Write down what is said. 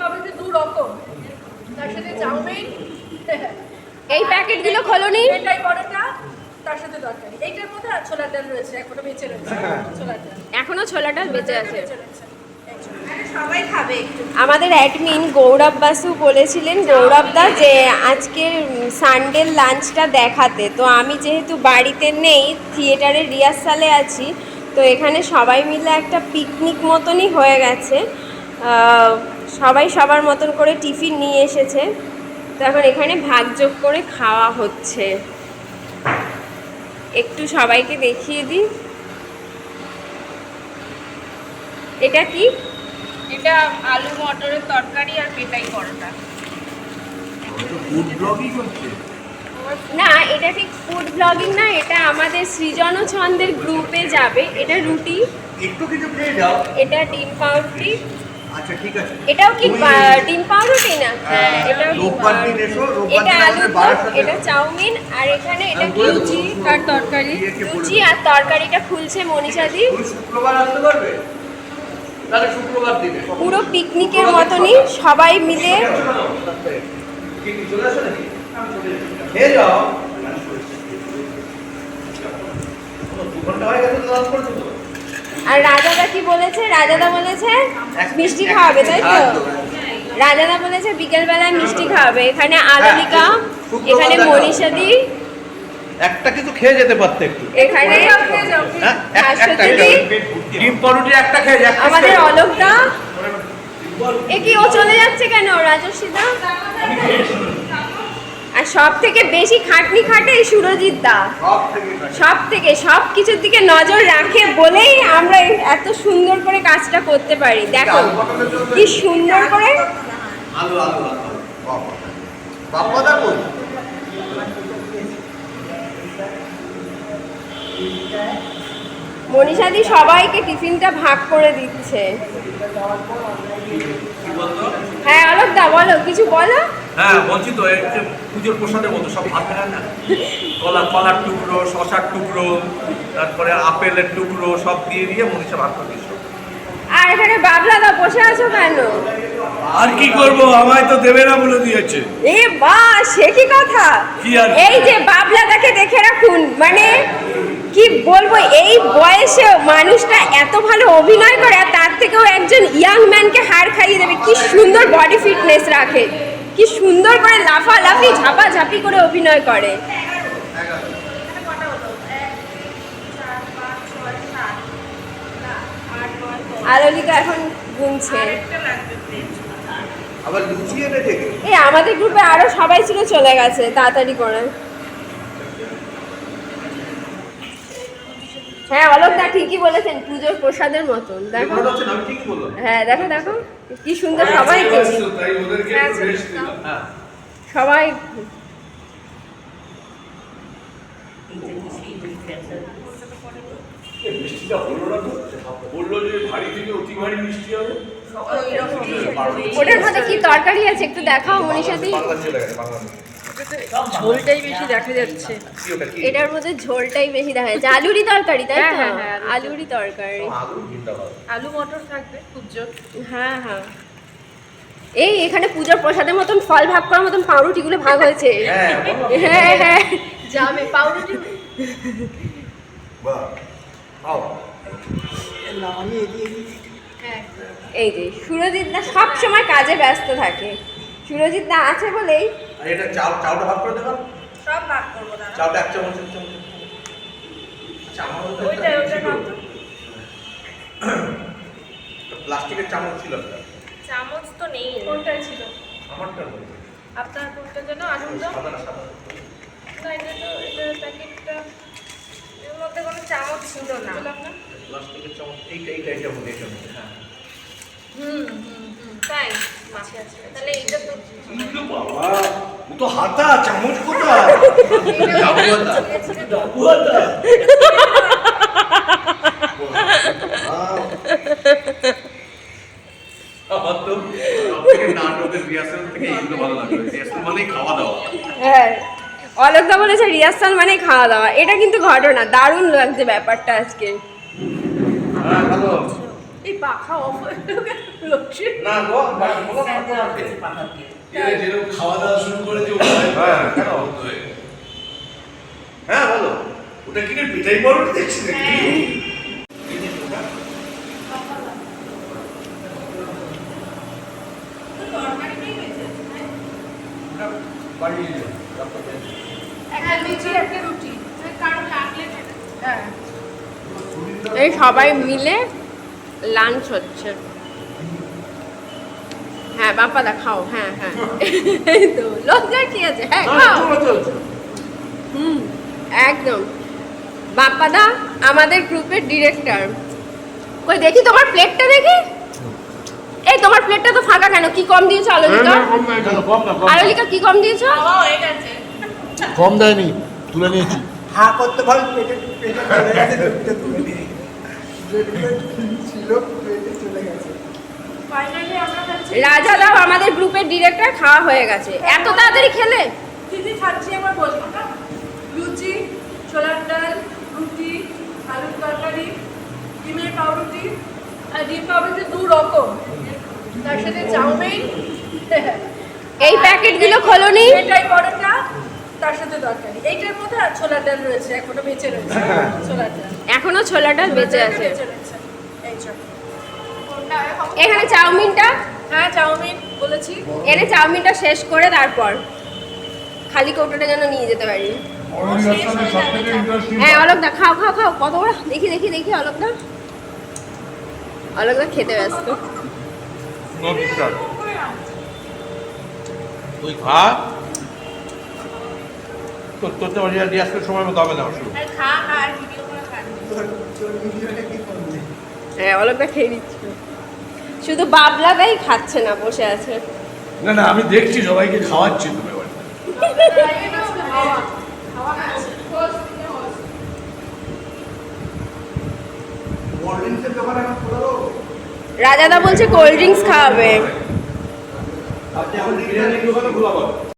পাউরুটি দু রকম তার সাথে চাউমিন এই প্যাকেটগুলো খোলনি এটাই পরোটা তার সাথে তরকারি। এইটার মধ্যে আর ছোলার ডাল রয়েছে এখনও বেঁচে রয়েছে। ছোলার ডাল। এখনও ছোলাটা বেঁচে আছে। বেঁচে যে। সবাই খাবে একটু। আমাদের অ্যাডমিন গৌরব বাসু বলেছিলেন গৌরব দা যে আজকের সানডের লাঞ্চটা দেখাতে তো আমি যেহেতু বাড়িতে নেই থিয়েটারে রিহার্সালে আছি তো এখানে সবাই মিলে একটা পিকনিক মতনই হয়ে গেছে। সবাই সবার মতন করে টিফিন নিয়ে এসেছে। তো এখন এখানে ভাগযোগ করে খাওয়া হচ্ছে। একটু সবাইকে দেখিয়ে দিই। এটা কি? এটা আলু মটরের তরকারি আর পেটাই পরোটা। ফুড ব্লগই করছে না এটা ঠিক ফুড ব্লগিং না এটা আমাদের সৃজন ছন্দের গ্রুপে যাবে। এটা রুটি। একটু কিছু খেয়ে যাও। এটা ডিম পাউরুটি। আচ্ছা ঠিক আছে। এটাও কি ডিম পাউরুটি না? হ্যাঁ, এটাও ডিম পাউরুটি। এটা আলু এটা চাউমিন আর এখানে এটা দেবো, লুচি। আর তরকারি? লুচি আর তরকারিটা খুলছে মনীষা দি। শুক্রবার আসতে পারবে? তাহলে শুক্রবার দিনে। পুরো পিকনিকের মতনই সবাই মিলে চলে আসো নাকি? খেয়ে যাও। হয়ে আর রাজাদা কি বলেছে রাজাদা বলেছে মিষ্টি খাওয়াবে তাই তো। রাজাদা বলেছে বিকেল বেলায় মিষ্টি খাওয়াবে। এখানে আলোলিকা হ্যাঁ, এখানে দেখা মনীষা দি একটা কিছু খেয়ে যেতে পারতে একটু। এখানে হ্যাঁ? ডিম পাউরুটি একটা খেয়ে যাক আমাদের অলোকদা। এ কি ও চলে যাচ্ছে কেন রাজস্বীদা সব থেকে বেশি খাটনি খাটে এই সুরজিৎ দা। সব থেকে সব কিছুর দিকে নজর রাখে বলেই আমরা এত সুন্দর করে কাজটা করতে পারি। দেখো কি সুন্দর করে মনীষাদি সবাইকে টিফিনটা ভাগ করে দিচ্ছে। হ্যাঁ বলতো? দা বলো কিছু বলো? হ্যাঁ বলছি তো এই যে পুজোর প্রসাদের মতো সব ভাত থাকে না। কলা কলার টুকরো শশার টুকরো তারপরে আপেলের টুকরো সব দিয়ে দিয়ে মনীষা ভাত করে আর এখানে বাবলাদা বসে আছো কেন? আর কি করব আমায় তো দেবে না বলে দিয়েছে। এ বা সে কি কথা? এই যে বাবলাদাকে দেখে রাখুন মানে কি বলব এই বয়সে মানুষটা এত ভালো অভিনয় করে আর তার থেকেও একজন ইয়াং ম্যানকে হার খাইয়ে দেবে। কি সুন্দর বডি ফিটনেস রাখে। কি সুন্দর করে লাফা লাফি লাফালাফি ঝাপাঝাপি করে অভিনয় করে। আলোলিকা এখন গুনছে। এই আমাদের গ্রুপে আরও সবাই ছিল চলে গেছে তাড়াতাড়ি করে। হ্যাঁ অলোক দা ঠিকই বলেছেন পুজোর প্রসাদের মতন। দেখো। হচ্ছে না আমি ঠিকই বললাম। হ্যাঁ দেখো দেখো। কি সুন্দর সবাই ওদেরকে একটু রেস্ট দিলাম। হ্যাঁ। সবাই মিষ্টিটা হলো না তো? বলল যে ভারী থেকে অতি ভারী মিষ্টি হবে। ওটার মধ্যে কি তরকারি আছে? একটু দেখাও মনীষা ঝোলটাই বেশি দেখা যাচ্ছে। এটার মধ্যে ঝোলটাই বেশি দেখা যাচ্ছে। আলুরই তরকারি তাই হ্যাঁ, তো? হ্যাঁ, হ্যাঁ, আলুরই তরকারি। আলু মটর থাকবে উজ্জ্বল হ্যাঁ হ্যাঁ। এই এখানে পূজার প্রসাদের মতন ফল ভাগ করার মতন পাউরুটিগুলো ভাগ হয়েছে। হ্যাঁ হ্যাঁ হ্যাঁ। যাবে পাউরুটি। এই যে সুরজিৎ না সব সময় কাজে ব্যস্ত থাকে। সুরজিৎ না আছে বলেই আর এটা চাউ চাউটা ভাগ করে দেবা। সব ভাগ করব না চাউটা এক চামচ এক চামচ। ওইটা ওইটা তো। প্লাস্টিকের চামচ ছিল একটা। চামচ তো নেই কোনটায় ছিল? আমারটা আপনার কোনটা যেন আসুন তো সাদা না সাদা না এটা তো এটা প্যাকেটটা এর মধ্যে কোনো চামচ ছিল না। প্লাস্টিকের চামচ এইটা এইটা মধ্যে এইটা হ্যাঁ। হুম হুম হুম তাই। আচ্ছা আচ্ছা তাহলে এইটা তো বাবা। তো হাতা চামচ কোথায়? আমার তো নাটকের রিহার্সাল থেকে এইগুলো ভালো লাগে রিহার্সাল মানেই খাওয়া দাওয়া হ্যাঁ। অলোকদা বলেছে রিহার্সাল মানে খাওয়া দাওয়া। এটা কিন্তু ঘটনা। দারুণ লাগছে ব্যাপারটা আজকে। হ্যাঁ ভালো। এই পাখা অফ হয়ে না গো বাকি কোনো এরা যেরকম খাওয়া দাওয়া শুরু করেছে হ্যাঁ, কেন? হ্যাঁ বলো। ওটা কি পিঠাই পরোটা দেখছি নাকি? একটা লুচি একটা রুটি। হ্যাঁ। এই সবাই মিলে লাঞ্চ হচ্ছে। হ্যাঁ বাপ্পাদা খাও হ্যাঁ হ্যাঁ। তো লজ্জার কি আছে? হ্যাঁ খাও। হুম একদম। বাপ্পাদা আমাদের গ্রুপের ডিরেক্টর। কই দেখি তোমার প্লেটটা দেখি? এই তোমার প্লেটটা তো ফাঁকা কেন? কি কম দিয়েছ আলোলিকা? আলোলিকা কি কম দিয়েছ? কম দেয়নি তুলে নিয়েছি। হা করতে ভালো পেটে পেটে চলে গেছে দুধটা তুলে নিয়ে যেগুলো ছিল চলে গেছে ফাইনালি আমরা খাচ্ছি। রাজা দাও আমাদের গ্রুপের ডিরেক্টর খাওয়া হয়ে গেছে। এত তাড়াতাড়ি খেলে? কি খাচ্ছি একবার বলব না। লুচি ছোলার ডাল রুটি আলুর তরকারি ডিমের পাউরুটি। আর ডিম পাউরুটি দু রকম। তার সাথে চাউমিন। এই প্যাকেটগুলো খোলনি? এটাই পরোটা তার সাথে তরকারি। এইটার মধ্যে আর ছোলার ডাল রয়েছে এখনও বেঁচে রয়েছে। ছোলার ডাল। এখনও ছোলাটা বেঁচে আছে। বেঁচে চল। এখানে চাউমিনটা? হ্যাঁ চাউমিন বলেছি। এনে চাউমিনটা শেষ করে তারপর খালি কৌটোটা যেন নিয়ে যেতে পারি। হ্যাঁ অলোকদা খাও খাও খাও কত বড়? দেখি দেখি দেখি অলোকদা অলোকদা খেতে ব্যস্ত। তুই খা। তোর তোর সময় মতো হবে না হ্যাঁ অলোকদা খেয়ে নিচ্ছে। শুধু বাবলাদাই খাচ্ছে না বসে আছে। না না আমি দেখছি সবাইকে খাওয়াচ্ছি তুমি রাজাদা বলছে কোল্ড ড্রিঙ্কস খাওয়াবে।